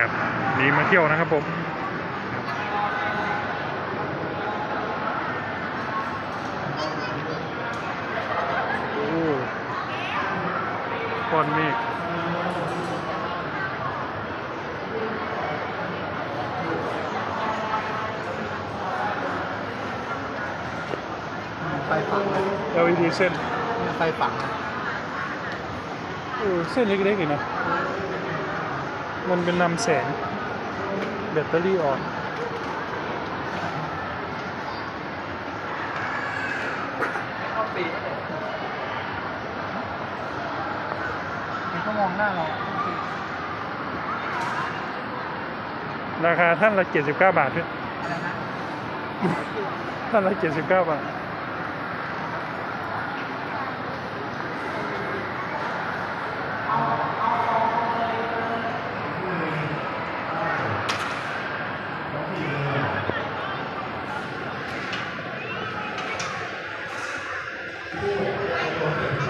แบบนี้มาเที่ยวนะครับผมโอ้ก้อนเมฆไฟฝังนะ LED เส้นไฟฝังนะเออเส้นเล็กๆอยู่นะ มันเป็นนำแสงแบตเตอรี่อ่อนเข้าปีมันก็มองหน้าเราราคาท่านละ 79 บาทพี่อะไรนะท่านละ 79 บาท Thank